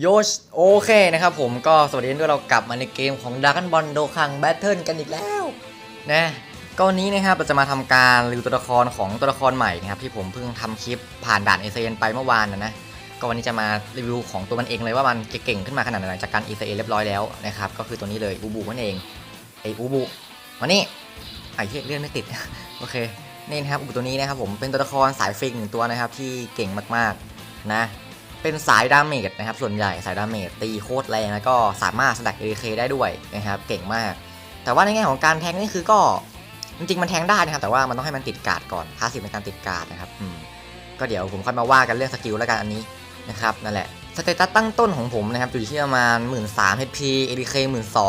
โยชโอเคนะครับผมก็สวัสดีด้วยเรากลับมาในเกมของ d r a g o n Ball โดคังแบทเทิลกันอีกแล้วนะก็วันนี้นะครับเราจะมาทำการรีวิวตัวละครของตัวละครใหม่นะครับที่ผมเพิ่งทำคลิปผ่านด่านเอเซนไปเมื่อวานนะนะก็วันนี้จะมารีวิวของตัวมันเองเลยว่ามันเก่งขึ้นมาขนาดไหนจากการเอเซนเรียบร้อยแล้วนะครับก็คือตัวนี้เลยอูบูนั่นเองไออูบูมานี่ไอเหี้ยเลื่อนไม่ติดโอเคนี่นะครับอูบูตัวนี้นะครับผมเป็นตัวละครสายฟิกหนึ่งตัวนะครับที่เก่งมากๆนะ เป็นสายดาเมจนะครับส่วนใหญ่สายดาเมจตีโคตรแรงแล้วก็สามารถสลัก AK ได้ด้วยนะครับเก่งมาก แต่ว่าในแง่ของการแทงนี่คือก็จริงๆมันแทงได้นะครับแต่ว่ามันต้องให้มันติดการ์ดก่อนพาสซีฟในการติดการ์ดนะครับอืมก็เดี๋ยวผมค่อยมาว่ากันเรื่องสกิลแล้วกันอันนี้นะครับนั่นแหละสเตตัสตั้งต้นของผมนะครับอยู่ที่ประมาณ 1 3 0 0 0 HP ADK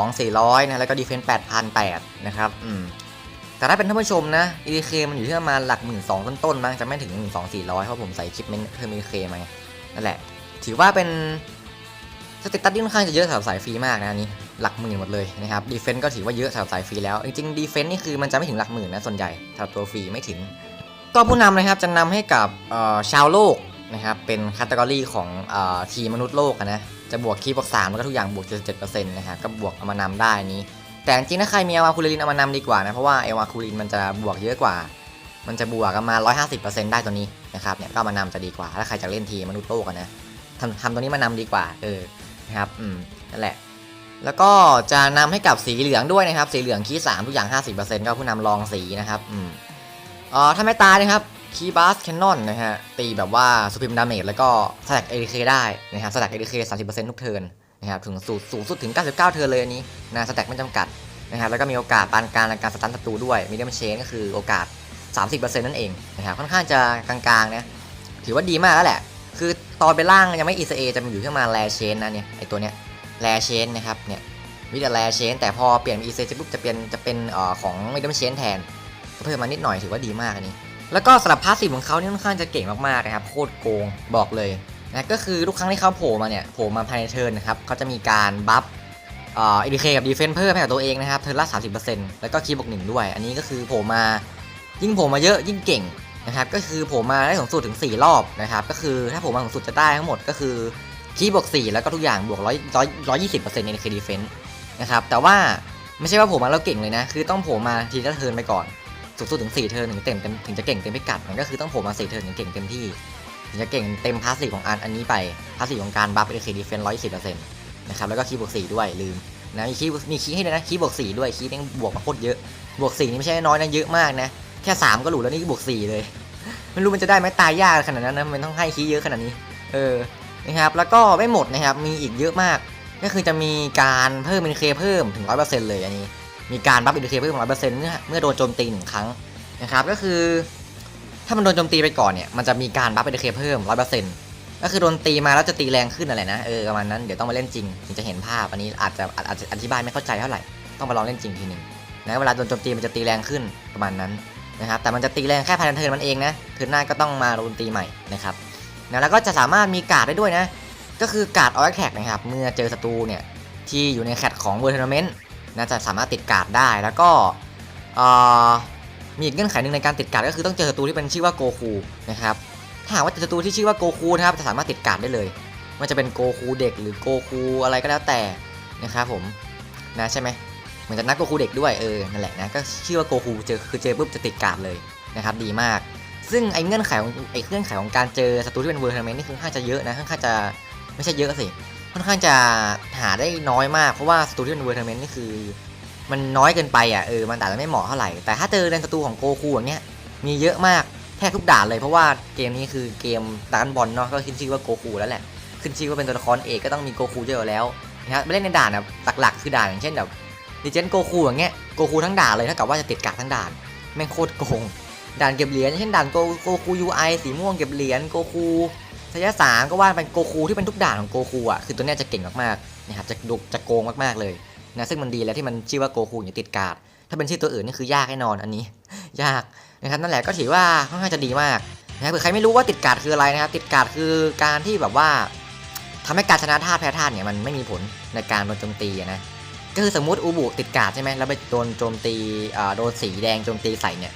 12,400นะแล้วก็ Defense 8,800นะครับอืมแต่ถ้าเป็นท่านผู้ชมนะ ADK มันอยู่ที่ประมาณหลัก 1 2 0 0 0ต้นๆมั้งจะไม่ถึง 12,400เพราะผมใส่ชิปเมนเพิ่ม ADK มาไง นั่นแหละ ถือว่าเป็นสเตตัสที่ค่อนข้างจะเยอะสำหรับสายฟรีมากนะอันนี้หลักหมื่นหมดเลยนะครับดีเฟนต์ก็ถือว่าเยอะสำหรับสายฟรีแล้ว จริงๆดีเฟนต์นี่คือมันจะไม่ถึงหลักหมื่นนะส่วนใหญ่สำหรับตัวฟรีไม่ถึง ก็ผู้นำนะครับจะนำให้กับชาวโลกนะครับเป็นคัตเกอรี่ของอทีมมนุษย์โลกนะจะบวกคีย์บวกสามแล้วก็ทุกอย่างบวก77%นะฮะก็บวกเอามานำได้นี้ แต่จริงถ้าใครมีเอวาคูลินเอามานำดีกว่านะเพราะว่าเอวาคูลินมันจะบวกเยอะกว่า มันจะบวกประมา 150%ได้ตัวนี้นะครับเนี่ยก็มานำจะดีกว่า ถ้าใครจะเล่นทีมนุษย์โลกอะนะทำทำตัวนี้มานำดีกว่า เออนะครับอืมนั่นแหละ แล้วก็จะนำให้กับสีเหลืองด้วยนะครับ สีเหลืองคีย์สามทุกอย่าง 50%ก็ผู้นำรองสีนะครับอืมอ่อถ้าไม่ตายนะครับคีย์บาสแคนนอนนะฮะตีแบบว่าสุพิมดาเมจแล้วก็สแต็กเอ k เคได้นะครับสแต็กเอ k เค30%ทุกเทิร์นนะครับถึงสูงสูงสุดถึง 99 เทิร์นเลยอันนี้นะสแต็กไม่จำกัดนะครับแล้วก็มีโอกาสปานกลางในการสตันศัตรูด้วยมีเดียมเชนก็คือโอกาส 30%นั่นเองนะครับค่อนข้างจะกลางๆนะถือว่าดีมากแล้วแหละ คือตอนไปล่างยังไม่ ECA จะมีอยู่ที่ประมาแลเชนนะเนี่ยไอตัวเนี้ยแลเชนนะครับเนี่ยมีแต่แลเชนแต่พอเปลี่ยน ECA ปุ๊บจะเป็นจะเป็นเอ่อของมิดเดิลเชนแทนก็เพิ่มมานิดหน่อยถือว่าดีมากอันนี้ แล้วก็สำหรับพาสซีฟของเขานี่ค่อนข้างจะเก่งมากๆนะครับโคตรโกงบอกเลยนะก็คือทุกครั้งที่เขาโผล่มาเนี่ยโผล่มาภายในเทิร์นนะครับเขาจะมีการบัฟเอ่อ ADK กับ Defense เพิ่มให้กับตัวเองนะครับเทิร์นละ30%แล้วก็คีย์บวกหนึ่งด้วย อันนี้ก็คือโผล่มา ยิ่งโผล่มาเยอะยิ่งเก่งนะครับก็คือผมมาได้สูงสุดถึง 4 รอบนะครับก็คือถ้าผมมาสูงสุดจะได้ทั้งหมดก็คือคีย์บวก 4 แล้วก็ทุกอย่างบวก100 100 120%ในเคดีเฟนต์นะครับแต่ว่าไม่ใช่ว่าผมมาแล้วเก่งเลยนะ คือต้องผมมาทีละเทิร์นไปก่อนสูงสุดถึง 4 เทิร์นถึงเต็มเต็มถึงจะเก่งเต็มพิกัดมันก็คือต้องผมมา 4 เทิร์นถึงเก่งเต็มที่ถึงจะเก่งเต็มพาสซีฟของอันอันนี้ไปพาสซีฟของการบัฟเอเคดีเฟนต์120%นะครับแล้วก็คีย์บวก 4 ด้วยลืมนะมีคีมีคีย์ให้ด้วยนะคีบวก 4 ด้วยคีย์นี่บวกมาโคตรเยอะบวก4นี่ไม่ใช่น้อยนะเยอะมากนะ แค่3ก็หลุดแล้วนี่บวก4เลย ไม่รู้มันจะได้ไหมตายยากขนาดนั้นนะมันต้องให้คีย์เยอะขนาดนี้ เออนะครับ แล้วก็ไม่หมดนะครับ มีอีกเยอะมาก ก็คือจะมีการเพิ่มเอ็นเคเพิ่มถึง100%เลยอันนี้ มีการบัฟอ็นเคเพิ่ม100%เมื่อเมื่อโดนโจมตีหนึ่งครั้งนะครับ ก็คือ ถ้ามันโดนโจมตีไปก่อนเนี่ย มันจะมีการบัฟอ็นเคเพิ่ม100%ก็คือโดนตีมาแล้วจะตีแรงขึ้นอะไรนะ เออประมาณนั้น เดี๋ยวต้องมาเล่นจริงถึงจะเห็นภาพ อันนี้อาจจะอาจอาจจะอธิบายไม่เข้าใจเท่าไหร่ ต้องมาลองเล่นจริงทีหนึ่งนะ เวลาโดนโจมตีมันจะตีแรงขึ้นประมาณนั้น นะครับแต่มันจะตีแรงแค่ภายในเทิร์นมันเองนะเทิร์นหน้าก็ต้องมาโดนตีใหม่นะครับนะแล้วก็จะสามารถมีการ์ดได้ด้วยนะ ก็คือการ์ดออร์แท็กนะครับเมื่อเจอศัตรูเนี่ยที่อยู่ในแคตของเวอร์ทันเมนต์นะจะสามารถติดการ์ดได้แล้วก็มีอีกเงื่อนไขหนึ่งในการติดการ์ดก็คือต้องเจอศัตรูที่เป็นชื่อว่าโกคูนะครับถ้าหากว่าเจอศัตรูที่ชื่อว่าโกคูนะครับจะสามารถติดการ์ดได้เลยมันจะเป็นโกคูเด็กหรือโกคูอะไรก็แล้วแต่นะครับผมนะใช่ไหม เหมือนจะนักโกคูเด็กด้วยเออนั่นแหละนะก็ชื่อว่าโกคูเจอคือเจอปุ๊บจะติดการ์ดเลยนะครับดีมาก ซึ่งไอ้เงื่อนไขของไอ้เงื่อนไขของการเจอศัตรูที่เป็นเวอร์ทันเมนนี่ค่อนข้างจะเยอะนะค่อนข้างจะไม่ใช่เยอะสิค่อนข้างจะหาได้น้อยมากเพราะว่าศัตรูที่เป็นเวอร์ทันเมนนี่คือ มันน้อยเกินไปอะเออมันอาจจะไม่เหมาะเท่าไหร่แต่ถ้าเจอในศัตรูของโกคูอย่างเนี้ยมีเยอะมากแทบทุกด่านเลยเพราะว่าเกมนี้คือเกมดันบอลเนาะก็ขึ้นชื่อว่าโกคูแล้วแหละขึ้นชื่อว่าเป็นตัวละครเอกก็ต้องมีโกคูเยอะแล้วนะครับไปเล่นในด่านแบบหลักๆ คือด่านอย่างเช่นแบบ ดิเจนโกคูอย่างเงี้ยโกคูทั้งด่านเลยเท่ากับว่าจะติดกากทั้งด่าน แม่งโคตรโกง ด่านเก็บเหรียญเช่นด่านโกโกคูยูไอสีม่วงเก็บเหรียญโกคูสยะสามก็ว่าเป็นโกคูที่เป็นทุกด่านของโกคูอะคือตัวเนี้ยจะเก่งมากๆนะครับจะดุจะโกงมากๆเลยนะซึ่งมันดีแล้วที่มันชื่อว่าโกคูอย่างติดกาดถ้าเป็นชื่อตัวอื่นนี่คือยากแน่นอนอันนี้ ยากนะครับนั่นแหละก็ถือว่าค่อนข้างจะดีมากนะครับเผื่อใครไม่รู้ว่าติดกาดคืออะไรนะครับติดกาดคือการที่แบบว่าทำให้การชนะท่าแพ้ท่าเนี่ยมันไม่มีผลในการโดนโจมตีนะ ก็คือสมมติอูบุติดกาดใช่ไหมแล้วไปโดนโจมตีโดนสีแดงโจมตีใส่เนี่ย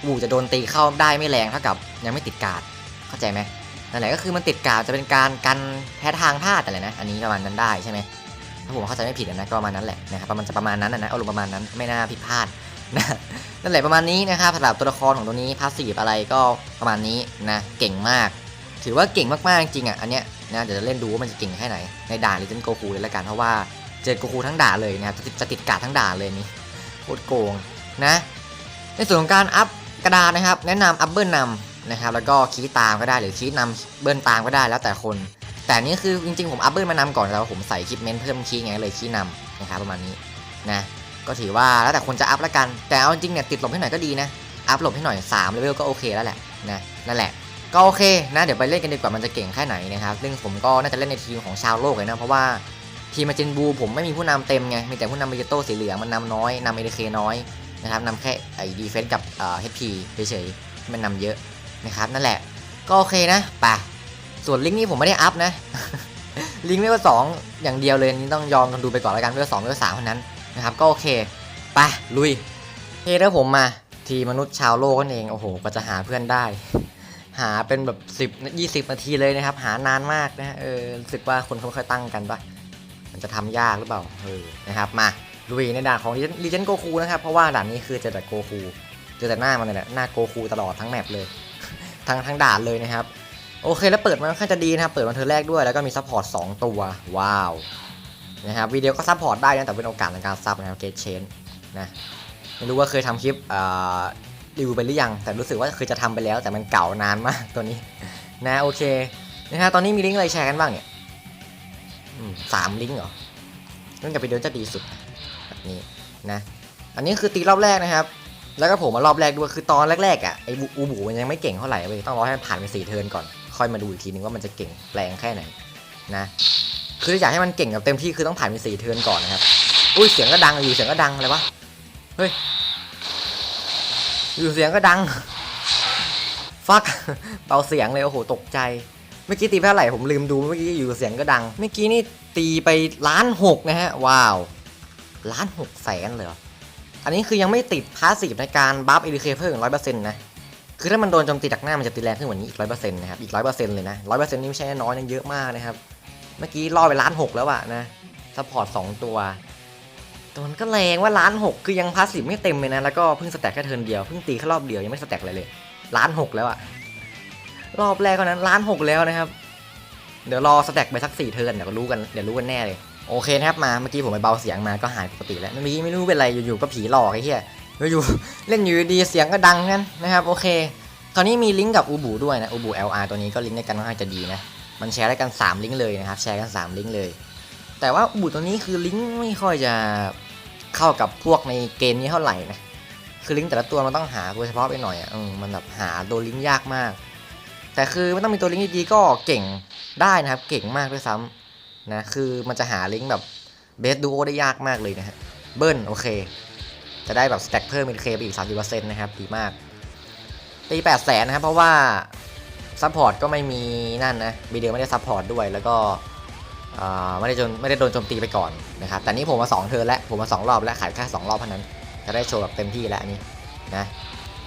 อูบุจะโดนตีเข้าได้ไม่แรงเท่ากับยังไม่ติดกาดเข้าใจไหมนั่นแหละก็คือมันติดกาวจะเป็นการกันแพ้ทางธาตุอะไรนะอันนี้ประมาณนั้นได้ใช่ไหมถ้าผมเข้าใจไม่ผิดนะก็ประมาณนั้นแหละนะครับประมาณจะประมาณนั้นนะเอาลงประมาณนั้นไม่น่าผิดพลาดนะนั่นแหละประมาณนี้นะครับสำหรับตัวละครของตัวนี้พาสซีฟอะไรก็ประมาณนี้นะเก่งมาก ถือว่าเก่งมากๆจริงอะอันเนี้ยนะเดี๋ยวจะเล่นดูว่ามันจะเก่งแค่ไหนในด่านลิเจนโกคูเลยละกันเพราะว่า จอโกคูทั้งด่าเลยนะครับจะติดจะติดกาดทั้งด่าเลยนี่โคตรโกงนะในส่วนของการอัพกระดานนะครับ แนะนำอัพเบิลนำนะครับแล้วก็คีย์ตามก็ได้หรือคีย์นำเบิลตามก็ได้แล้วแต่คน แต่นี่คือจริงๆผมอัพเบิลมานำก่อนแล้วผมใส่คลิปเมนต์เพิ่มคีย์ไงเลยคีย์นำนะครับประมาณนี้นะก็ถือว่าแล้วแต่คนจะอัพละกัน แต่เอาจริงๆเนี่ยติดหลบให้หน่อยก็ดีนะอัพหลบให้หน่อย3เลเวลก็โอเคแล้วแหละนะนั่นแหละก็โอเคนะเดี๋ยวไปเล่นกันดีกว่ามันจะเก่งแค่ไหนนะครับซึ่งผมก็น่าจะเล่นในทีมของชาวโลกเลยนะเพราะว่า ทีมมาเจนบูผมไม่มีผู้นำเต็มไง มีแต่ผู้นำเบเจโต้สีเหลืองมันนำน้อยนำเอเดเคน้อยนะครับนำแค่ไอ้ดีเฟนส์กับเอ่อ HP เฉยๆมันนำเยอะนะครับนั่นแหละ ก็โอเคนะไปส่วนลิงก์นี้ผมไม่ได้อัพนะ ลิงก์เวลสองอย่างเดียวเลยนี่ต้องยอมกันดูไปก่อนแล้วกันเวลสองเวลสามเท่านั้นนะครับก็โอเคไปลุยเฮ้แล้วผมมาทีมนุษย์ชาวโลกนั่นเองโอ้โหก็จะหาเพื่อนได้หาเป็นแบบ 10 20 นาทีเลยนะครับ หานานมากนะเออรู้สึกว่าคนเขาไม่ค่อยตั้งกันปะ มันจะทำยากหรือเปล่าเออนะครับมาลุยในด่านของลีเจนโกคูนะครับ เพราะว่าด่านนี้คือเจอแต่โกคูเจอแต่หน้ามันเลยแหละหน้าโกคูตลอดทั้งแมปเลย ทั้งทั้งด่านเลยนะครับ โอเคแล้วเปิดมาค่อนข้างจะดีนะครับ เปิดมาเทอแรกด้วยแล้วก็มีซัพพอร์ต2ตัว ว้าวนะครับวิดีโอก็ซัพพอร์ตได้นะแต่เป็นโอกาสในการซับนะครับเกตเชนนะไม่รู้ว่าเคยทำคลิปรีวิวไปหรือยัง แต่รู้สึกว่าเคยจะทำไปแล้ว แต่มันเก่านานมากตัวนี้นะโอเคนะฮะตอนนี้มีลิงก์อะไรแชร์กันบ้างเนี่ย สามลิงก์เหรอเรื่องกับไปเดินจะดีสุดแบบนี้นะ อันนี้คือตีรอบแรกนะครับ แล้วก็ผมมารอบแรกด้วยคือตอนแรกๆอะไอ้อูบูมันยังไม่เก่งเท่าไหร่เว้ยต้องรอให้มันผ่านไปสี่เทิร์นก่อน ค่อยมาดูอีกทีนึงว่ามันจะเก่งแปลงแค่ไหนนะ คืออยากให้มันเก่งกับเต็มที่คือต้องผ่านไปสี่เทิร์นก่อนนะครับ อุ้ยเสียงก็ดังอยู่เสียงก็ดังอะไรวะ เฮ้ย อยู่เสียงก็ดัง ฟักเบาเสียงเลยโอ้โหตกใจ เมื่อกี้ตีไปเท่าไหร่ผมลืมดูเมื่อกี้อยู่เสียงก็ดัง เมื่อกี้นี่ตีไปล้านหกนะฮะ ว้าวล้านหกแสนเลยเหรออันนี้คือยังไม่ติดพาสซีฟในการบัฟเอลิเคเพิ่มร้อยเปอร์เซ็นต์นะ คือถ้ามันโดนโจมตีจากหน้ามันจะตีแรงขึ้นกว่านี้อีกร้อยเปอร์เซ็นต์นะครับ อีกร้อยเปอร์เซ็นต์เลยนะร้อยเปอร์เซ็นต์นี่ไม่ใช่น้อยนะเยอะมากนะครับ เมื่อกี้ล่อไปล้านหกแล้วอะนะซัพพอร์ตสองตัวแต่มันก็แรงว่าล้านหกคือยังพาสซีฟไม่เต็มเลยนะ แล้วก็เพิ่งสแต็กแค่เทิร์นเดียว เพิ่งตีแค่รอบเดียวยังไม่สแต็กอะไรเลยล้านหกแล้วอะ รอบแรกเท่านั้นล้านหกแล้วนะครับ เดี๋ยวรอสแต็กไปสักสี่เทิร์นเดี๋ยวก็รู้กันเดี๋ยวรู้กันแน่เลย โอเคนะครับมาเมื่อกี้ผมไปเบาเสียงมาก็หายปกติแล้วเมื่อกี้ไม่รู้เป็นไรอยู่ๆก็ผีหลอกไอ้เหี้ยอยู่ๆเล่นอยู่ดีเสียงก็ดังงั้นนะครับโอเคคราวนี้มีลิงก์กับอูบูด้วยนะอูบู LR ตัวนี้ก็ลิงก์ในกันค่อนข้างจะดีนะมันแชร์ได้กัน 3 ลิงก์เลยนะครับแชร์กัน 3 ลิงก์เลย แต่ว่าอูบูตัวนี้คือลิงก์ไม่ค่อยจะเข้ากับพวกในเกมนี้เท่าไหร่นะคือลิงก์แต่ละตัวมันต้องหาโดยเฉพาะไปหน่อยอะมันแบบหาตัวลิงก์ยากมาก แต่คือไมันต้องมีตัวลิงก์ดีๆก็เก่งได้นะครับ เก่งมากด้วยซ้ำนะคือมันจะหาลิงก์แบบเบสดูโอได้ยากมากเลยนะฮะเบิ้ลโอเค จะได้แบบสแต็กเพิ่มเป็นเคไปอีก 30%นะครับ ดีมาก ตี8 0 0แสนนะครับ เพราะว่าซัพพอร์ตก็ไม่มีนั่นนะวีเดีโอไม่ได้ซัพพอร์ตด้วยแล้วก็ไม่ได้จนไม่ได้โดนโจมตีไปก่อนนะครับแต่นี้ผมมา2เทิร์นแล้วผมมา2รอบแล้วขายแค่2รอบเท่านั้น จะได้โชว์แบบเต็มที่แล้วอันนี้นะ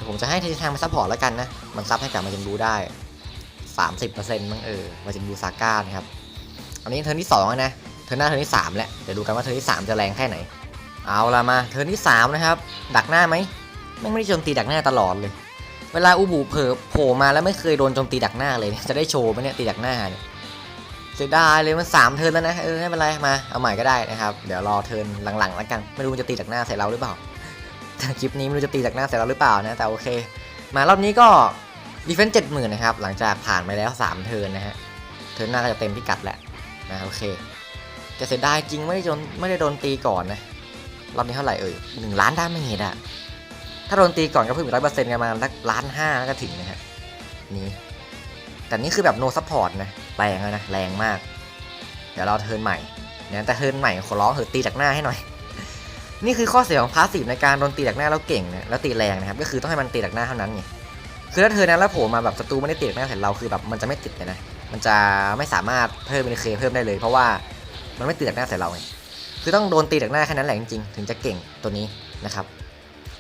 ผมจะให้ทีทางมาซัพพอร์ตแล้วกันนะ มันซับให้กลับมาจนดูได้ 30%มั้งเออมาจนดูซาก้านะครับ อันนี้เทิร์นที่2แล้วนะ เทิร์นหน้าเทิร์นที่ 3 แล้ว เดี๋ยวดูกันว่าเทิร์นที่ 3 จะแรงแค่ไหน เอาละมา เทิร์นที่ 3 นะครับ ดักหน้าไหมแม่งไม่ได้โจมตีดักหน้าตลอดเลย เวลาอูบูเผลอโผล่มาแล้วไม่เคยโดนโจมตีดักหน้าเลย จะได้โชว์ไหมเนี่ยตีดักหน้าเนี่ยเสียดายเลยมันสามเทิร์นแล้วนะ เออไม่เป็นไรมา เอาใหม่ก็ได้นะครับ เดี๋ยวรอเทิร์นหลังๆแล้วกัน ไม่รู้มันจะตีดักหน้าใส่เราหรือเปล่าแต่คลิปนี้ไม่รู้จะตีดักหน้าใส่เราหรือเปล่านะ แต่โอเค มารอบนี้ก็ ดีเฟนส์เจ็ดหมื่นนะครับ หลังจากผ่านไปแล้วสามเทิร์นนะฮะ เทิร์นหน้าก็จะเต็มพิกัดแหละนะโอเคแต่เสียดายจริงไม่ได้โดนไม่ได้โดนตีก่อนนะ รอบนี้เท่าไหร่เอ่ยหนึ่งล้านด้านไม่เห็นอะถ้าโดนตีก่อนก็เพิ่มอีกร้อยเปอร์เซ็นต์กันมาสักล้านห้าก็ถึงนะฮะนี่แต่นี่คือแบบ no support นะแรงแล้วนะแรงมาก เดี๋ยวเราเทิร์นใหม่นะแต่เทิร์นใหม่ขอร้องเถอะตีจากหน้าให้หน่อย นี่คือข้อเสียของพาสซีฟในการโดนตีจากหน้าแล้วเก่งนะแล้วตีแรงนะครับก็คือต้องให้มันตีจากหน้าเท่านั้นไง คือถ้าเทิร์นนั้นแล้วโผล่มาแบบศัตรูไม่ได้ตีจากหน้าใส่เราคือแบบมันจะไม่ติดเลยนะ มันจะไม่สามารถเพิ่มเป็นเคเพิ่มได้เลย เพราะว่ามันไม่ตีจากหน้าใส่เราไง คือต้องโดนตีจากหน้าแค่นั้นแหละจริงๆถึงจะเก่งตัวนี้นะครับ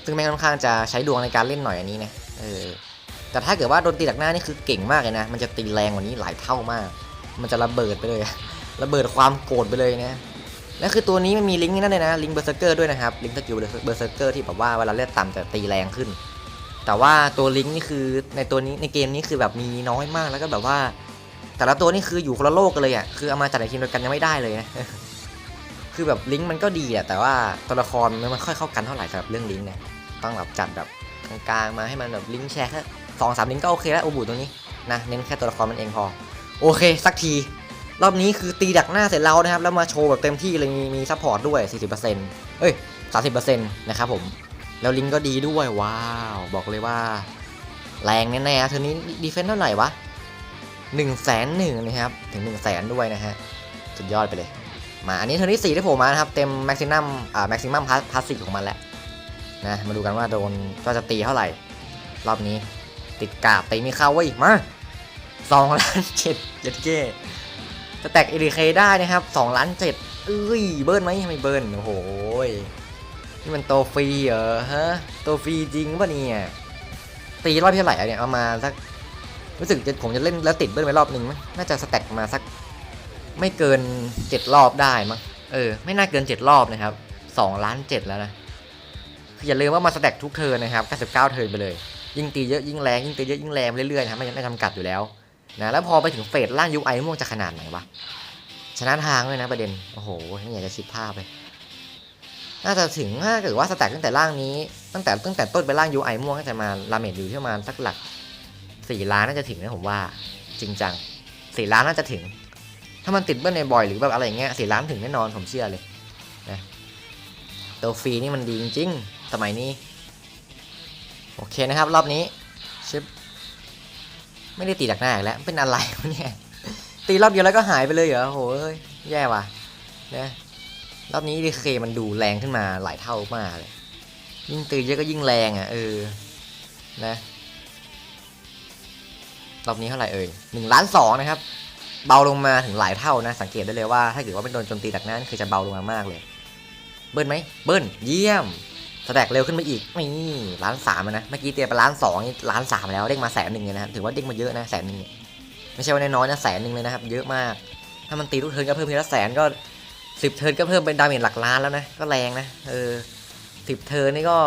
ซึ่งแม่งค่อนข้างจะใช้ดวงในการเล่นหน่อยอันนี้นะ เออ แต่ถ้าเกิดว่าโดนตีดักหน้านี่คือเก่งมากเลยนะ มันจะตีแรงกว่านี้หลายเท่ามาก มันจะระเบิดไปเลย ระเบิดความโกรธไปเลยนะและคือตัวนี้มันมีลิงก์นั่นเลยนะ ลิงก์เบอร์เซอร์เกอร์ด้วยนะครับ ลิงก์สกิลเบอร์เซอร์เกอร์ที่แบบว่าเวลาเลือดต่ำจะตีแรงขึ้น แต่ว่าตัวลิงก์นี่คือในตัวนี้ในเกมนี้คือแบบมีน้อยมากแล้วก็แบบว่า แต่ละตัวนี่คืออยู่คนละโลกกันเลยอะคือเอามาจัดในทีมเดียวกันยังไม่ได้เลยนะคือแบบลิงก์มันก็ดีแหละแต่ว่าตัวละครมันไม่ค่อยเข้ากันเท่าไหร่สำหรับเรื่องลิงก์นี่ยต้องแบบจัดแบบกลางๆมาให้มันแบบลิงก์แชร์แค่สองสามลิงก์ก็โอเคแล้วโอบูตัวนี้นะเน้นแค่ตัวละครมันเองพอ โอเค สักที รอบนี้คือตีดักหน้าเสร็จแล้วนะครับ แล้วมาโชว์แบบเต็มที่เลยมีมีซัพพอร์ตด้วย 40%เอ้ย 30%นะครับผม แล้วลิงก็ดีด้วยว้าว บอกเลยว่า แรงแน่ๆเธอนี้ดีเฟนซ์เท่าไหร่วะ1นึ่งแสนหนึ่งนะครับถึง1นึ่งแสนด้วยนะฮะสุดยอดไปเลย มาอันนี้เทอร์นี้สี่ที่ผมมานะครับ เต็มแม็กซิมัมอ่าแม็กซิมัมพาสซีของมันแล้วนะมาดูกันว่าโดนก็จะตีเท่าไหร่ รอบนี้ ติดกาบตีไม่เข้าเว้ยมาสองล้านเจ็ดเจ็ดเก้จะแตกเอ k เคได้นะครับสองล้านเจ็ดเอ้ยเบิร์นไหมไม่เบิร์นโอ้โหย นี่มันโตฟรีเหรอฮะโตฟรีจริงปะเนี่ยตีรอบที่เท่าไหร่เนี่ยเอามาสักรู้สึกจะผมจะเล่นแล้วติดเบิร์นไปรอบหนึ่งมั้งน่าจะสแต็กมาสัก ไม่เกินเจ็ดรอบได้มั้งเออ ไม่น่าเกินเจ็ดรอบนะครับสองล้านเจ็ดแล้วนะคืออย่าลืมว่ามาสแต็กทุกเทิร์นนะครับ99เทิร์นไปเลย ยิ่งตีเยอะยิ่งแรงยิ่งตีเยอะยิ่งแรงเรื่อยๆนะครับไม่ไม่จำกัดอยู่แล้วนะแล้วพอไปถึงเฟสล่างยุคไอม่วงจะขนาดไหนวะชนะทางเลยนะประเด็นโอ้โหไม่อยากจะคิดภาพเลย น่าจะถึงถ้าเกิดว่าสแต็กตั้งแต่ล่างนี้ ตั้งแต่ตั้งแต่ต้นไปล่างยูไอม่วงก็จะมาลาเมดอยู่ที่ประมาณสักหลักสี่ล้านน่าจะถึงนะผมว่า จริงจังสี่ล้านน่าจะถึง ถ้ามันติดเบิ้ลในบ่อยหรือแบบอะไรเงี้ยสี่ล้านถึงแน่นอนผมเชื่อเลยนะตัวฟรีนี่มันดีจริงๆสมัยนี้ โอเคนะครับ รอบนี้ชิปไม่ได้ตีจากหน้าอีกแล้วเป็นอะไรเนี่ยตีรอบเดียวแล้วก็หายไปเลยเหรอโหยแย่ว่ะนะ รอบนี้ดีเคมันดูแรงขึ้นมาหลายเท่ามากเลย ยิ่งตีเยอะก็ยิ่งแรงอะเออ นะ รอบนี้เท่าไหร่เอ่ยหนึ่งล้านสองนะครับ เบาลงมาถึงหลายเท่านะ สังเกตได้เลยว่าถ้าเกิดว่าเป็นโดนโจมตีจากนั้นคือจะเบาลงมามากเลย เบิ้ลไหม เบิ้ล เยี่ยมสแต็กเร็วขึ้นไปอีกนี่ล้านสามนะ เมื่อกี้เตียไปล้านสองนี่ล้านสามแล้วเด้งมาแสนหนึ่งเลยนะถือว่าเด้งมาเยอะนะแสนหนึ่งไม่ใช่ว่าน้อยนะแสนหนึ่งเลยนะครับ เยอะมาก ถ้ามันตีทุกเทิร์นก็เพิ่มทีละแสนก็ สิบเทิร์นก็เพิ่มเป็นดาเมจหลักล้านแล้วนะ ก็แรงนะ เออสิบเทิร์นนี่ก็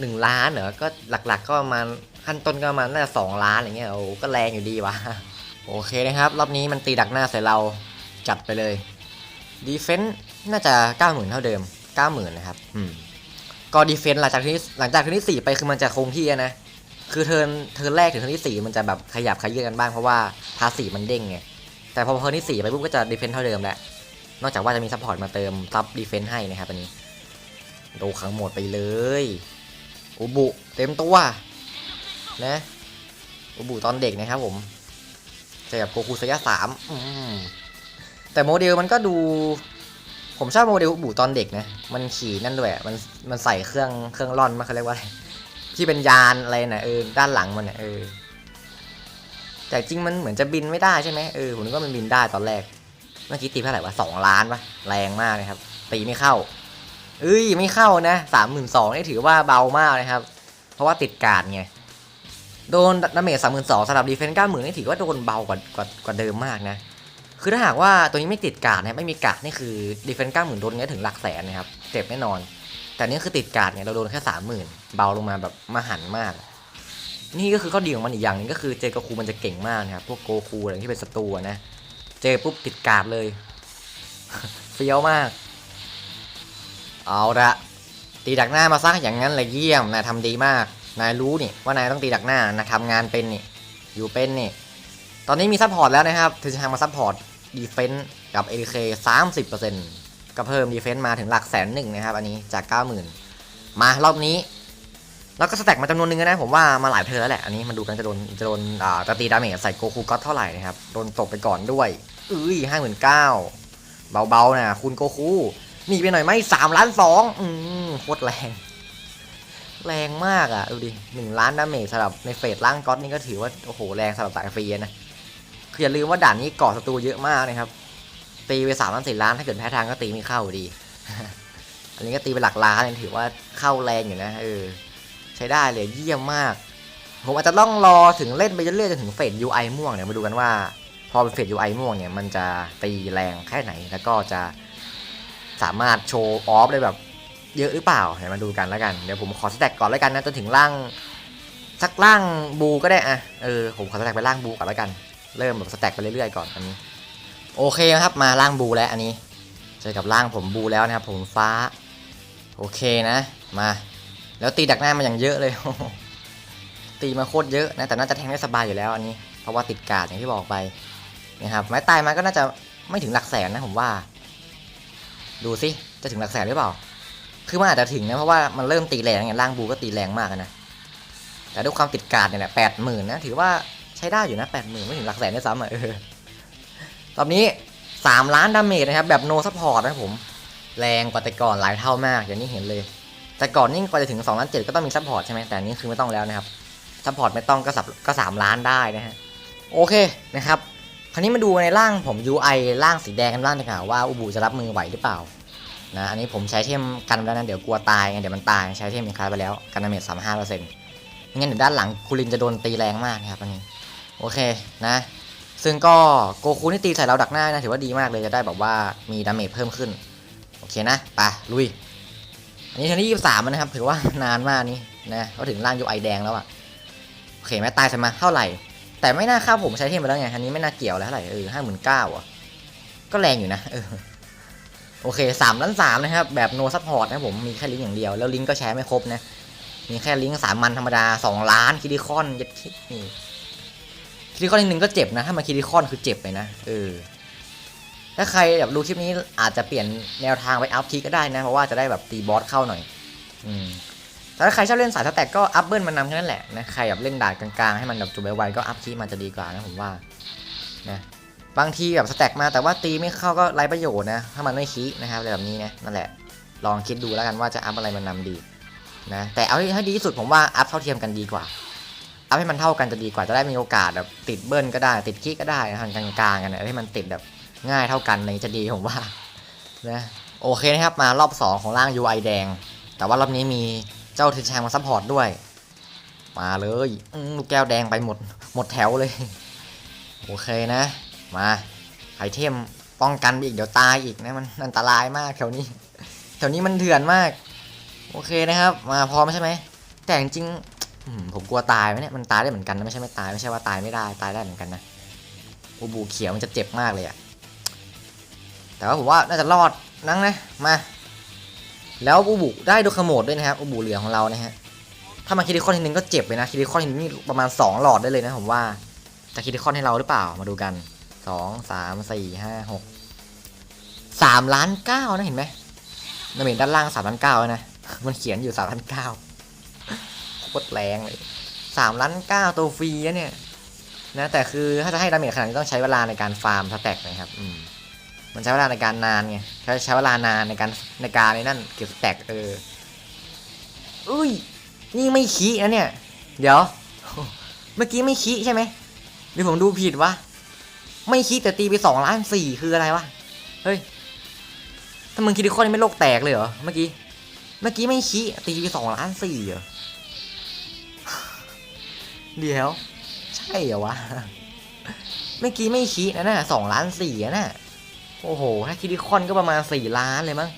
หนึ่งล้านเหรอ ก็หลักๆก็ประมาณขั้นต้นก็ประมาณน่าจะสองล้านอย่างเงี้ย โอ้ก็แรงอยู่ดีวะ โอเคนะครับ รอบนี้มันตีดักหน้าใส่เรา จัดไปเลย ดีเฟนต์น่าจะ90,000เท่าเดิม90,000นนะครับ อืม ก็ดีเฟนต์หลังจากที่หลังจากทิร์นที่ไปคือมันจะคงที่นะ คือเทิร์นเทิร์นแรกถึงเทิร์นที่4มันจะแบบขยับขยื่นกันบ้างเพราะว่าพาสีมันเด้งไง แต่พอเทิร์นที่4ไปปุ๊บก็จะดีเฟนต์เท่าเดิมแหละ นอกจากว่าจะมีซัพพอร์ตมาเติมซับดีเฟนต์ให้นะครับอันนี้โดขังหมดไปเลยอุบุเต็มตัวนะอุบุตอนเด็กนะครับผมเจอกับโกคูสยะสามแต่โมเดลมันก็ดู ผมชอบโมเดลอุบูตอนเด็กนะ มันขี่นั่นด้วยมันมันใส่เครื่องเครื่องร่อนมาเขาเรียกว่าอะไรที่เป็นยานอะไรนะเออด้านหลังมันนะเออแต่จริงมันเหมือนจะบินไม่ได้ใช่ไหมเออผมนึกว่ามันบินได้ตอนแรก เมื่อกี้ตีเท่าไหร่วะสองล้านปะแรงมากนะครับตีไม่เข้าเอ้ยไม่เข้านะสามหมื่นสองนี่ถือว่าเบามากนะครับ เพราะว่าติดการดไงโดนดาเมจสามหมื่นสองสำหรับดีเฟนซ์เก้าหมื่นนี่ถือว่าโดนเบากว่ากว่ากว่าเดิมมากนะ คือถ้าหากว่าตัวนี้ไม่ติดการ์ดนะไม่มีการ์ดนี่คือดีเฟนซ์เก้าหมื่นโดนเงี้ยถึงหลักแสนนะครับเจ็บแน่นอน แต่นี่คือติดการ์ดเนี่ยเราโดนแค่สามหมื่นเบาลงมาแบบมาหันมาก นี่ก็คือข้อดีของมันอีกอย่างนึงก็คือเจโกคูมันจะเก่งมากนะครับพวกโกคูอะไรที่เป็นศัตรูนะ เจอปุ๊บติดกาดเลยเฟี้ยวมาก เอาละตีดักหน้ามาซะอย่างนั้นเลยเยี่ยมนายทำดีมาก นายรู้นี่ว่านายต้องตีดักหน้านายทำงานเป็นนี่ อยู่เป็นนี่ ตอนนี้มีซัพพอร์ตแล้วนะครับถึงจะทางมาซัพพอร์ตดีเฟนต์กับเอ ADK 30%ก็เพิ่มดีเฟนต์มาถึงหลักแสนหนึ่งนะครับ อันนี้จาก 90,000 มารอบนี้ แล้วก็สแต็กมาจำนวนหนึงนะ ผมว่ามาหลายเทอร์แล้วแหละ อันนี้มาดูกันจะโดนจะโดนอ่าจะตีดาเมจใส่โกคูก็เท่าไหร่นะครับ โดนตกไปก่อนด้วย เอ้ยห้าหมื่นเก้าเบาๆนะคุณโกคูหนีไปหน่อยไหมสามล้านสองอืมโคตรแรง แรงมากอะดูดิหนึ่งล้านดาเมจสำหรับในเฟสล่างก๊อตนี่ก็ถือว่าโอ้โหแรงสำหรับสายฟรีนะคืออย่าลืมว่าด่านนี้กาะศัตรูเยอะมากนะครับตีไปสามล้านสี่ล้านถ้าเกิดแพ้ทางก็ตีไม่เข้าอยู่ดี อันนี้ก็ตีไปหลักล้านเลยถือว่าเข้าแรงอยู่นะเออใช้ได้เลยเยี่ยมมาก ผมอาจจะต้องรอถึงเล่นไปเรื่อยๆจนถึงเฟส UI ม่วงเนี่ยมาดูกันว่า พอเป็นเฟส UI ม่วงเนี่ยมันจะตีแรงแค่ไหนแล้วก็จะสามารถโชว์ออฟได้แบบเยอะหรือเปล่าเดี๋ยวมาดูกันแล้วกัน เดี๋ยวผมขอสแต็กก่อนแล้วกันนะจนถึงร่างสักร่างบูก็ได้อะเออผมขอสแต็กไปร่างบูก่อนแล้วกัน เริ่มแบบสแต็กไปเรื่อยๆก่อนอันนี้ โอเคครับมาร่างบูแล้วอันนี้เจอกับร่างผมบูแล้วนะครับผมฟ้า โอเคนะ มา แล้วตีดักหน้ามาอย่างเยอะเลย ตีมาโคตรเยอะนะแต่น่าจะแทงได้สบายอยู่แล้วอันนี้ เพราะว่าติดการ์ดอย่างที่บอกไป นะครับไม้ตายมาก็น่าจะไม่ถึงหลักแสนนะผมว่า ดูสิจะถึงหลักแสนหรือเปล่า คือมันอาจจะถึงนะเพราะว่ามันเริ่มตีแรงไงร่างบูก็ตีแรงมากนะแต่ด้วยความติดการ์ดเนี่ยแหละแปดหมื่นนะถือว่าใช้ได้อยู่นะแปดหมื่นไม่ถึงหลักแสนด้วยซ้ำอะเออตอนนี้สามล้านดาเมจนะครับแบบโนซัพพอร์ตนะผม แรงกว่าแต่ก่อนหลายเท่ามาก อย่างที่เห็นเลย แต่ก่อนนี่กว่าจะถึง2ล้านเจ็ดก็ต้องมีซัพพอร์ตใช่ไหมแต่นี้คือไม่ต้องแล้วนะครับซัพพอร์ตไม่ต้องก็สับก็สามล้านได้นะฮะโอเคนะครับ ราวนี้มาดูในร่างผม UI ร่างสีแดงกันบ้างดีกว่าว่าอุบุจะรับมือไหวหรือเปล่านะอันนี้ผมใช้เทมกันไปแล้วนะเดี๋ยวกลัวตายไงเดี๋ยวมันตายใช้เทมมีคลาสไปแล้วกันดาเมจสามห้าเปอร์เซ็นต์ไม่งั้นเดี๋ยวด้านหลังคูรินจะโดนตีแรงมากนะครับอันนี้โอเคนะ ซึ่งก็โกคูนี่ตีใส่เราดักหน้านะถือว่าดีมากเลยจะได้แบบว่ามีดาเมจเพิ่มขึ้นโอเคนะไปลุยอันนี้เทนที่ยี่สามนะครับถือว่านานมากนี่นะเขาถึงร่างยูไอแดงแล้วอะโอเคแม่ตายใช่ไหมาเท่าไหร่ แต่ไม่น่าค่าผมใช้เทมไปแล้วไงอันนี้ไม่น่าเกี่ยวแล้วเท่าไหร่เออห้าหมื่นเก้าอะก็แรงอยู่นะเออโอเคสามล้านสามนะครับ แบบโนซัพพอร์ตนะผมมีแค่ลิงก์อย่างเดียว แล้วลิงก์ก็แชร์ไม่ครบนะ มีแค่ลิงก์สามมันธรรมดาสองล้านคิดิคอนยัดคิดนี่คิดิคอนอีกหนึ่งก็เจ็บนะ ถ้ามาคิดิคอนคือเจ็บเลยนะเออถ้าใครแบบดูคลิปนี้อาจจะเปลี่ยนแนวทางไปอัพคีก็ได้นะ เพราะว่าจะได้แบบตีบอสเข้าหน่อย อืม แต่ถ้าใครชอบเล่นสายสแต็กก็อัพเบิลมันนำแค่นั้นแหละนะ ใครแบบเล่นดาดกลางๆ ให้มันแบบจุบไวๆก็อัพคีมันจะดีกว่านะผมว่า นะ บางทีแบบสแต็กมาแต่ว่าตีไม่เข้าก็ไร้ประโยชน์นะ ถ้ามันไม่คีนะครับอะไรแบบนี้นะนั่นแหละ ลองคิดดูแล้วกันว่าจะอัพอะไรมันนำดีนะ แต่เอาให้ดีที่สุดผมว่าอัพเท่าเทียมกันดีกว่า อัพให้มันเท่ากันจะดีกว่าจะได้มีโอกาสแบบติดเบิลก็ได้ ติดคีก็ได้นะทางกลางๆกันนะให้มันติดแบบง่ายเท่ากันในจะดีผมว่า นะ โอเคนะครับ มารอบ 2 ของร่าง UI แดง แต่ว่ารอบนี้มี เจ้าเทนแชงมาซัพพอร์ตด้วย มาเลยลูกแก้วแดงไปหมด หมดแถวเลย โอเคนะ มาไอเทมป้องกันอีกเดี๋ยวตายอีกนะมันอันตรายมากแถวนี้ แถวนี้มันเถื่อนมาก โอเคนะครับ มาพร้อมใช่ไหมแต่จริงผมกลัวตายไหมเนี่ยมันตายได้เหมือนกันนะไม่ใช่ไม่ตายไม่ใช่ว่าตายไม่ได้ตายได้เหมือนกันนะอูบูเขียวมันจะเจ็บมากเลยอะแต่ว่าผมว่าน่าจะรอดนั่งนะมา แล้วอูบุได้ดูขโมดด้วยนะครับอูบุเหลืองของเรานะฮะถ้ามาคิดิคอนทีนึงก็เจ็บเลยนะคิดิคอนทีนึงประมาณ 2 หลอดได้เลยนะผมว่าจะคิดิคอนให้เราหรือเปล่ามาดูกัน 2 3 4 5 6 3ล้านเก้านะเห็นไหมนาเมจด้านล่าง3ล้านเก้านะมันเขียนอยู่3ล้านเก้าโคตรแรงเลย3ล้านเก้าตัวฟรีนะเนี่ยนะแต่คือถ้าจะให้ดาเมจขนาดนี้ต้องใช้เวลาในการฟาร์มสแต็กนะครับอืม มันใช้เวลาในการนานไงใช้ใช้เวลานานในการในการในนั่นเก็บแตกเอออุ้ยนี่ไม่ขี้นะเนี่ย เดี๋ยว เมื่อกี้ไม่ขี้ใช่ไหมหรือผมดูผิดวะไม่ขี้แต่ตีไปสองล้านสี่คืออะไรวะ เฮ้ย ถ้ามึงคิดดิคอนนี่ไม่โลกแตกเลยเหรอ เมื่อกี้ เมื่อกี้ไม่ขี้ตีไปสองล้านสี่เหรอ เดี๋ยว ใช่เหรอวะ เมื่อกี้ไม่ขี้นะน่ะสองล้านสี่อะน่ะ โอ้โห ถ้าคิดดิคอนก็ประมาณสี่ล้านเลยมั้ง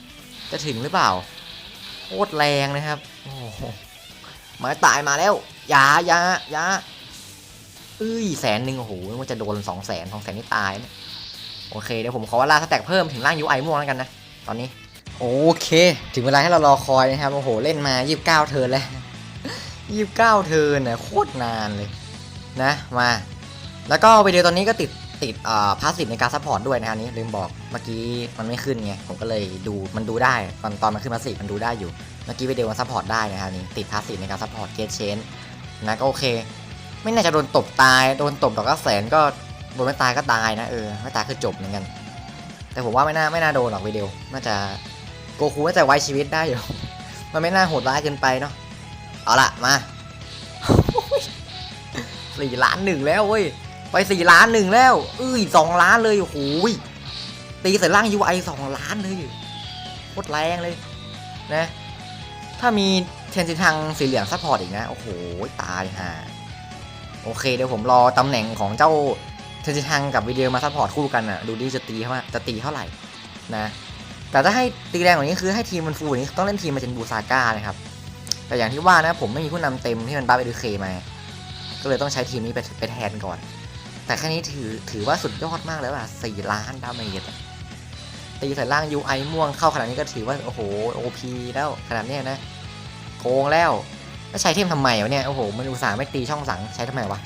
จะถึงหรือเปล่า โคตรแรงนะครับ โอ้โหไมาตายมาแล้วยายายาเอ้ยแสนหนึ่งโอ้โหมันจะโดนสองแสนสองแสนนี่ตายนะโอเค เดี๋ยวผมขอเวลาสแต็กเพิ่มถึงร่าง UI ม่วงแล้วกันนะ ตอนนี้ โอเค ถึงเวลาให้เรารอคอยนะครับ โอ้โห เล่นมา 29 เทิร์นแล้ว29 เทิร์นนะโคตรนานเลยนะ มา แล้วก็วิดีโอตอนนี้ก็ติด ติดอ่าพาสซีฟในการซัพพอร์ตด้วยนะอันนี้ลืมบอกเมื่อกี้มันไม่ขึ้นไงผมก็เลยดูมันดูได้ตอนตอนมันขึ้นพาสซีฟมันดูได้อยู่ เมื่อกี้วิดีโอมันซัพพอร์ตได้นะครับนี้ติดพาสซีฟในการซัพพอร์ตเกตเชนนะก็โอเค ไม่น่าจะโดนตบตายโดนตบดอกก็แสนก็โดนไม่ตายก็ตายนะเออไม่ตายคือจบเหมือนกัน แต่ผมว่าไม่น่าไม่น่าโดนหรอกวิดีโอน่าจะโกคูน่าจะไว้ชีวิตได้อยู่มันไม่น่าโหดร้ายเกินไปเนาะเอาละมาสี่ล้านหนึ่งแล้วเว้ย ไปสี่ล้านหนึ่งแล้วเอ้ยสองล้านเลยโอ้โหยตีใส่ร่าง UI สองล้านเลยโคตรแรงเลยนะ ถ้ามีเทนซิทังสีเหลืองซัพพอร์ตอีกนะ โอ้โห ตายห่าโอเคเดี๋ยวผมรอตำแหน่งของเจ้าเทนจิทังกับวิดีโอมาซัพพอร์ตคู่กันอะ ดูดิจะตีเขาว่าจะตีเท่าไหร่นะ แต่ถ้าให้ตีแรงกว่านี้คือให้ทีมมันฟูกว่านี้ต้องเล่นทีมมาเจนบูซาก้านะครับ แต่อย่างที่ว่านะผมไม่มีผู้นำเต็มที่มันบัฟเอดูเคมา ก็เลยต้องใช้ทีมนี้ไปไปแทนก่อน แต่แค่นี้ถือถือว่าสุดยอดมากแล้วอะสี่ล้านดาเมจตีใส่ล่าง UI ม่วงเข้าขนาดนี้ก็ถือว่า โอ้โห OP แล้วขนาดนี้นะโกงแล้วแล้วใช้เทมทำไมวะเนี่ย โอ้โห มันอุตส่าห์ไม่ตีช่องสังใช้ทำไมวะ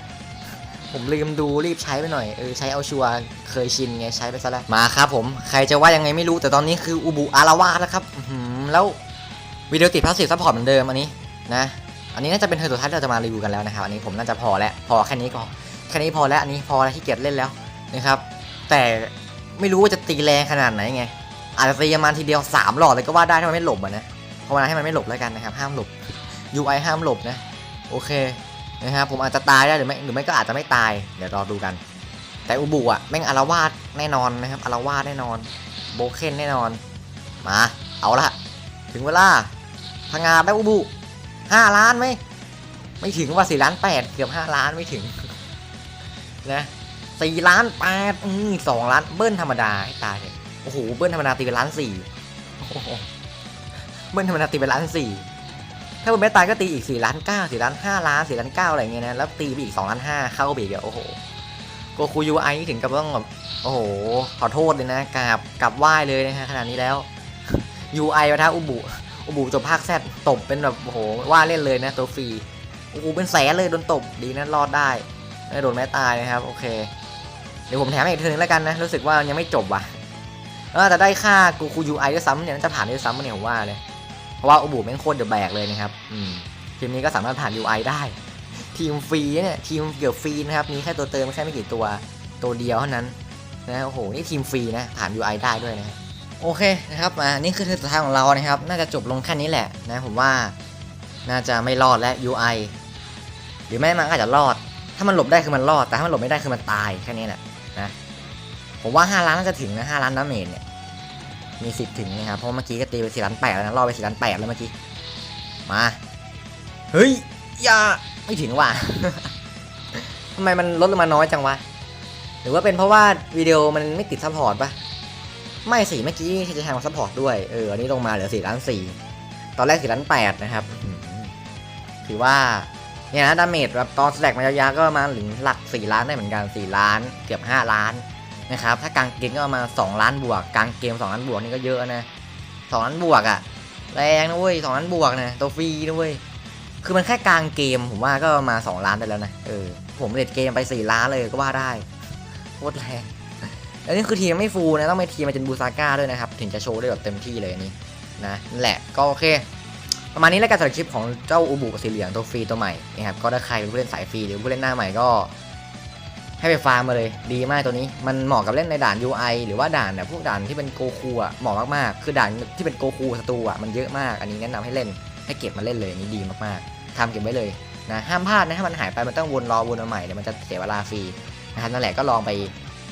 ผมลืมดูรีบใช้ไปหน่อย เออ ใช้เอาชัวร์เคยชินไง ใช้ไปซะแล้ว มาครับผม ใครจะว่ายังไงไม่รู้แต่ตอนนี้คืออุบุอาราวาแล้วครับแล้ววิดีโอติดพาสซีฟซัพพอร์ตเหมือนเดิมอันนี้นะ อันนี้น่าจะเป็นเทอร์สุดท้ายที่เราจะมารีวิวกันแล้วนะครับ อันนี้ผมน่าจะพอแล้ว พอแค่นี้ก็ ค่นี้พอแล้วอันนี้พอแล้วที่เกียจเล่นแล้วนะครับ แต่ไม่รู้ว่าจะตีแรงขนาดไหนไง อาจจะตีประมาณทีเดียวสามหลอดเลยก็ว่าได้ถ้ามันไม่หลบอะนะภาวนาให้มันไม่หลบแล้วกันนะครับ ห้ามหลบ UI ห้ามหลบนะ โอเคนะครับผมอาจจะตายได้หรือไม่หรือไม่ก็อาจจะไม่ตายเดี๋ยวรอดูกัน แต่อุบุอะแม่งอารวาสแน่นอนนะครับอารวาสแน่นอน โบเคนแน่นอนมาเอาละถึงเวลาพังงาได้อุบุห้าล้านไหมไม่ถึงว่าสี่ล้านแปดเกือบห้าล้านไม่ถึง นะสี่ล้านแปดอืมสองล้านเบิ้ลธรรมดาให้ตายเลยโอ้โหเบิ้ลธรรมดาตีเป็นล้านสี่โอ้โหเบิ้ลธรรมดาตีเป็นล้านสี่ถ้ามันไม่ตายก็ตีอีกสี่ล้านเก้าสี่ล้านห้าล้านสี่ล้านเก้าอะไรเงี้ยนะแล้วตีไปอีกสองล้านห้าเข้าไปอีกอะโอ้โหโกคูยูไอถึงกับต้องแบบโอ้โหขอโทษเลยนะกราบกราบไหว้เลยนะฮะขนาดนี้แล้วยูไอปะทะอุบุอุบุจบภาคแซดตบเป็นแบบโอ้โหว่าเล่นเลยนะตัวฟรีโอ้โหเป็นแสนเลยโดนตบดีนะรอดได้ โดนแม้ตายนะครับโอเคเดี๋ยวผมแถมอีกเทอนึงแล้วกันนะรู้สึกว่ายังไม่จบว่ะเออแต่ได้ค่ากูคูยูไอด้วยซ้ำเนี่ยน่าจะผ่านด้วยซ้ำเนี่ยผมว่าเลยเพราะว่าอุบุแม่งโคตรเดือะแบกเลยนะครับอืมทีมนี้ก็สามารถผ่าน UI ได้ ทีมฟรีเนี่ยทีมเกือบฟรีนะครับมีแค่ตัวเติมแค่ไม่กี่ตัวตัวเดียวเท่านั้นนะโอ้โหนี่ทีมฟรีนะผ่าน UI ได้ด้วยนะโอเคนะครับมานี่คือเทอร์สุดท้ายของเรานะครับ น่าจะจบลงแค่นี้แหละนะผมว่าน่าจะไม่รอดและ UI หรือไม่มันก็อาจจะรอด ถ้ามันหลบได้คือมันรอด แต่ถ้ามันหลบไม่ได้คือมันตายแค่นี้แหละนะผมว่า 5 ล้านน่าจะถึงนะ5ล้านดาเมจเนี่ยมีสิทธิ์ถึงนะครับเพราะเมื่อกี้ก็ตีไป4ล้าน8แล้วนะรอไป4ล้าน8แล้วเมื่อกี้มาเฮ้ยอย่าไม่ถึงว่ะทำไมมันลดลงมาน้อยจังวะหรือว่าเป็นเพราะว่าวิดีโอมันไม่ติดซัพพอร์ตปะไม่สิเมื่อกี้ที่จะทำซัพพอร์ตด้วยเอออันนี้ลงมาเหลือ4ล้าน4ตอนแรก4ล้าน8นะครับถือว่า เนี่ยนะดาเมจแบบตอนสแต็กมายาวๆก็ประมาณถึงหลัก 4 ล้านได้เหมือนกัน 4 ล้าน เกือบ 5 ล้านนะครับถ้ากลางเกมก็ประมาณ2ล้านบวกกลางเกม 2 ล้านบวกนี่ก็เยอะนะ2ล้านบวกอะแรงนะเว้ย2ล้านบวกนะตัวฟรีนะเว้ยคือมันแค่กลางเกมผมว่าก็มา 2 ล้านได้แล้วนะเออผมเลดเกมไป 4 ล้านเลยก็ว่าได้โคตรแรงแล้วนี่คือทีมไม่ฟูนะต้องเป็นทีมมาจนบูซาก้าด้วยนะครับ ถึงจะโชว์ได้แบบเต็มที่เลยอันนี้นะนั่นแหละก็โอเค ประมาณนี้แล้วกันสำหรับคลิปของเจ้าอูบุสีเหลืองตัวฟรีตัวใหม่นะครับก็ถ้าใครเป็นผู้เล่นสายฟรีหรือผู้เล่นหน้าใหม่ก็ให้ไปฟาร์มมาเลยดีมากตัวนี้มันเหมาะกับเล่นในด่าน UI หรือว่าด่านแบบพวกด่านที่เป็นโกคูอะเหมาะมากๆคือด่านที่เป็นโกคูศัตรูอะมันเยอะมากอันนี้แนะนำให้เล่นให้เก็บมาเล่นเลยอันนี้ดีมากๆทำเก็บไว้เลยนะห้ามพลาดนะถ้ามันหายไปมันต้องวนรอวนมาใหม่เดี๋ยวมันจะเสียเวลาฟรีนะครับนั่นแหละก็ลองไป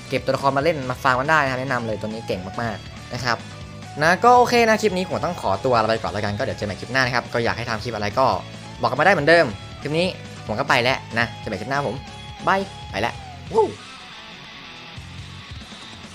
เก็บตัวละครมาเล่นมาฟาร์มมันได้นะแนะนำเลยตัวนี้เก่งมากๆนะครับ นะก็โอเคนะคลิปนี้ผมต้องขอตัวลาไปก่อนแล้วกันก็เดี๋ยวเจอกันใหม่คลิปหน้านะครับก็อยากให้ทำคลิปอะไรก็บอกกันมาได้เหมือนเดิมคลิปนี้ผมก็ไปแล้วนะเจอกันใหม่คลิปหน้าผมบายไปแล้ว